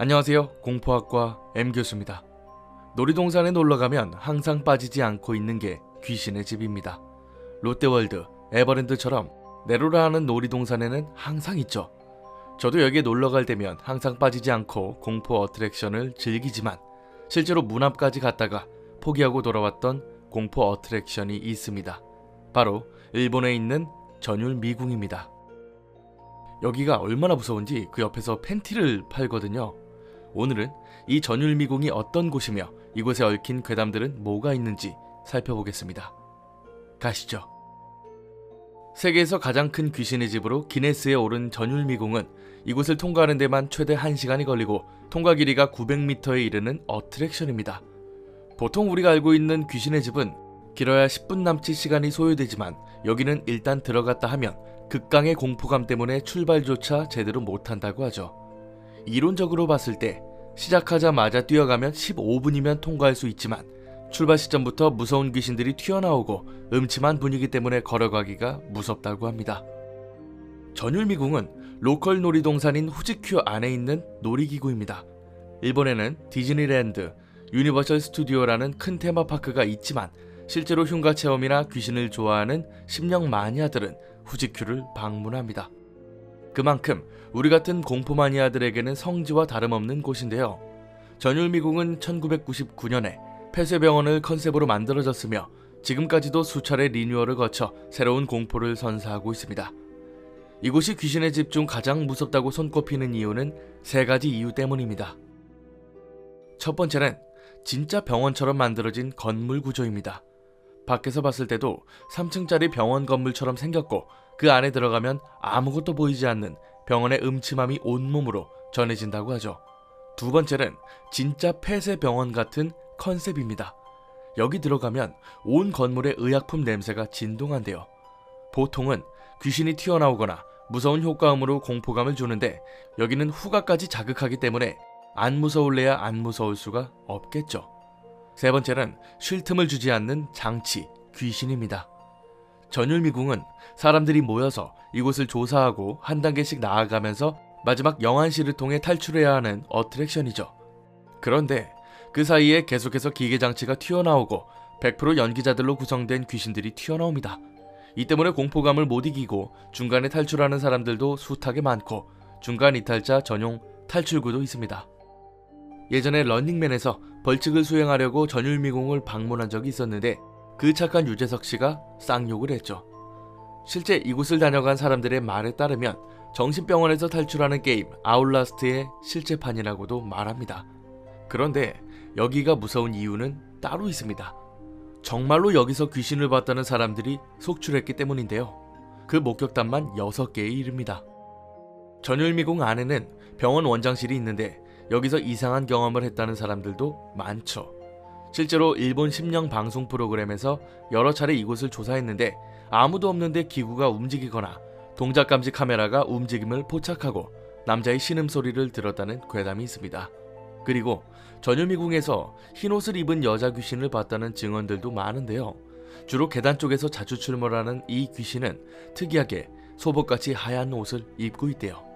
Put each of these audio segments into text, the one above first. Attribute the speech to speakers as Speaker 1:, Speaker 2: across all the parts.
Speaker 1: 안녕하세요. 공포학과 M 교수입니다. 놀이동산에 놀러 가면 항상 빠지지 않고 있는 게 귀신의 집입니다. 롯데월드, 에버랜드처럼 내로라 하는 놀이동산에는 항상 있죠. 저도 여기에 놀러 갈 때면 항상 빠지지 않고 공포 어트랙션을 즐기지만 실제로 문 앞까지 갔다가 포기하고 돌아왔던 공포 어트랙션이 있습니다. 바로 일본에 있는 전율 미궁입니다. 여기가 얼마나 무서운지 그 옆에서 팬티를 팔거든요. 오늘은 이 전율 미궁이 어떤 곳이며 이곳에 얽힌 괴담들은 뭐가 있는지 살펴보겠습니다. 가시죠. 세계에서 가장 큰 귀신의 집으로 기네스에 오른 전율 미궁은 이곳을 통과하는 데만 최대 1시간이 걸리고 통과 길이가 900m에 이르는 어트랙션입니다. 보통 우리가 알고 있는 귀신의 집은 길어야 10분 남짓 시간이 소요되지만 여기는 일단 들어갔다 하면 극강의 공포감 때문에 출발조차 제대로 못한다고 하죠. 이론적으로 봤을 때 시작하자마자 뛰어가면 15분이면 통과할 수 있지만 출발 시점부터 무서운 귀신들이 튀어나오고 음침한 분위기 때문에 걸어가기가 무섭다고 합니다. 전율미궁은 로컬 놀이동산인 후지큐 안에 있는 놀이기구입니다. 일본에는 디즈니랜드, 유니버셜 스튜디오라는 큰 테마파크가 있지만 실제로 흉가 체험이나 귀신을 좋아하는 심령 마니아들은 후지큐를 방문합니다. 그만큼 우리 같은 공포 마니아들에게는 성지와 다름없는 곳인데요. 전율미궁은 1999년에 폐쇄병원을 컨셉으로 만들어졌으며 지금까지도 수차례 리뉴얼을 거쳐 새로운 공포를 선사하고 있습니다. 이곳이 귀신의 집 중 가장 무섭다고 손꼽히는 이유는 세 가지 이유 때문입니다. 첫 번째는 진짜 병원처럼 만들어진 건물 구조입니다. 밖에서 봤을 때도 3층짜리 병원 건물처럼 생겼고 그 안에 들어가면 아무것도 보이지 않는 병원의 음침함이 온몸으로 전해진다고 하죠. 두 번째는 진짜 폐쇄 병원 같은 컨셉입니다. 여기 들어가면 온 건물의 의약품 냄새가 진동한대요. 보통은 귀신이 튀어나오거나 무서운 효과음으로 공포감을 주는데 여기는 후각까지 자극하기 때문에 안 무서울래야 안 무서울 수가 없겠죠. 세 번째는 쉴 틈을 주지 않는 장치, 귀신입니다. 전율미궁은 사람들이 모여서 이곳을 조사하고 한 단계씩 나아가면서 마지막 영안실을 통해 탈출해야 하는 어트랙션이죠. 그런데 그 사이에 계속해서 기계장치가 튀어나오고 100% 연기자들로 구성된 귀신들이 튀어나옵니다. 이 때문에 공포감을 못 이기고 중간에 탈출하는 사람들도 숱하게 많고 중간 이탈자 전용 탈출구도 있습니다. 예전에 런닝맨에서 벌칙을 수행하려고 전율미궁을 방문한 적이 있었는데 그 착한 유재석 씨가 쌍욕을 했죠. 실제 이곳을 다녀간 사람들의 말에 따르면 정신병원에서 탈출하는 게임 아울라스트의 실제판이라고도 말합니다. 그런데 여기가 무서운 이유는 따로 있습니다. 정말로 여기서 귀신을 봤다는 사람들이 속출했기 때문인데요. 그 목격담만 6개에 이릅니다. 전율미궁 안에는 병원 원장실이 있는데 여기서 이상한 경험을 했다는 사람들도 많죠. 실제로 일본 심령 방송 프로그램에서 여러 차례 이곳을 조사했는데 아무도 없는데 기구가 움직이거나 동작 감지 카메라가 움직임을 포착하고 남자의 신음소리를 들었다는 괴담이 있습니다. 그리고 전유미궁에서 흰옷을 입은 여자 귀신을 봤다는 증언들도 많은데요. 주로 계단 쪽에서 자주 출몰하는 이 귀신은 특이하게 소복같이 하얀 옷을 입고 있대요.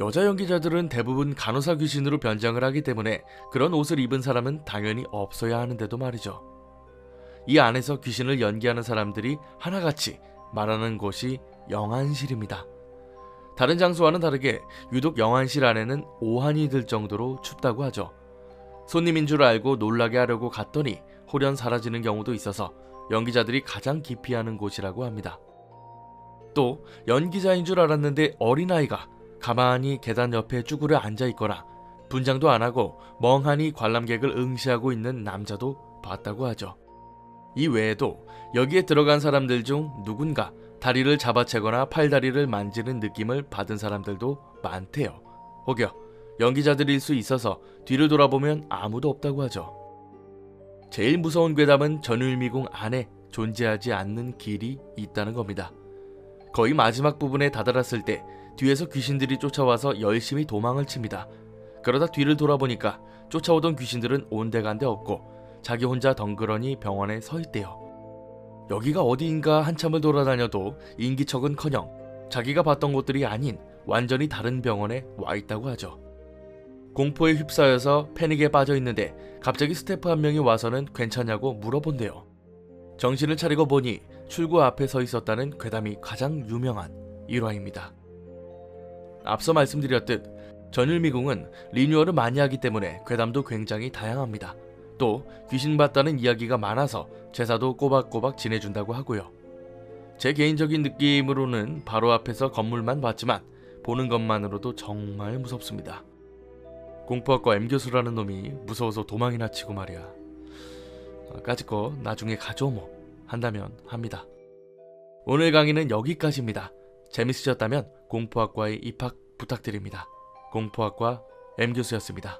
Speaker 1: 여자 연기자들은 대부분 간호사 귀신으로 변장을 하기 때문에 그런 옷을 입은 사람은 당연히 없어야 하는데도 말이죠. 이 안에서 귀신을 연기하는 사람들이 하나같이 말하는 곳이 영안실입니다. 다른 장소와는 다르게 유독 영안실 안에는 오한이 들 정도로 춥다고 하죠. 손님인 줄 알고 놀라게 하려고 갔더니 홀연 사라지는 경우도 있어서 연기자들이 가장 기피하는 곳이라고 합니다. 또 연기자인 줄 알았는데 어린아이가 가만히 계단 옆에 쭈그려 앉아 있거나 분장도 안 하고 멍하니 관람객을 응시하고 있는 남자도 봤다고 하죠. 이 외에도 여기에 들어간 사람들 중 누군가 다리를 잡아채거나 팔다리를 만지는 느낌을 받은 사람들도 많대요. 혹여 연기자들일 수 있어서 뒤를 돌아보면 아무도 없다고 하죠. 제일 무서운 괴담은 전율미궁 안에 존재하지 않는 길이 있다는 겁니다. 거의 마지막 부분에 다다랐을 때 뒤에서 귀신들이 쫓아와서 열심히 도망을 칩니다. 그러다 뒤를 돌아보니까 쫓아오던 귀신들은 온데간데 없고 자기 혼자 덩그러니 병원에 서 있대요. 여기가 어디인가 한참을 돌아다녀도 인기척은커녕 자기가 봤던 곳들이 아닌 완전히 다른 병원에 와 있다고 하죠. 공포에 휩싸여서 패닉에 빠져 있는데 갑자기 스태프 한 명이 와서는 괜찮냐고 물어본대요. 정신을 차리고 보니 출구 앞에 서 있었다는 괴담이 가장 유명한 일화입니다. 앞서 말씀드렸듯 전율미궁은 리뉴얼을 많이 하기 때문에 괴담도 굉장히 다양합니다. 또 귀신 봤다는 이야기가 많아서 제사도 꼬박꼬박 지내준다고 하고요. 제 개인적인 느낌으로는 바로 앞에서 건물만 봤지만 보는 것만으로도 정말 무섭습니다. 공포학과 M교수라는 놈이 무서워서 도망이나 치고 말이야. 아, 까짓 거 나중에 뭐 한다면 합니다. 오늘 강의는 여기까지입니다. 재밌으셨다면 공포학과에 입학 부탁드립니다. 공포학과 M교수였습니다.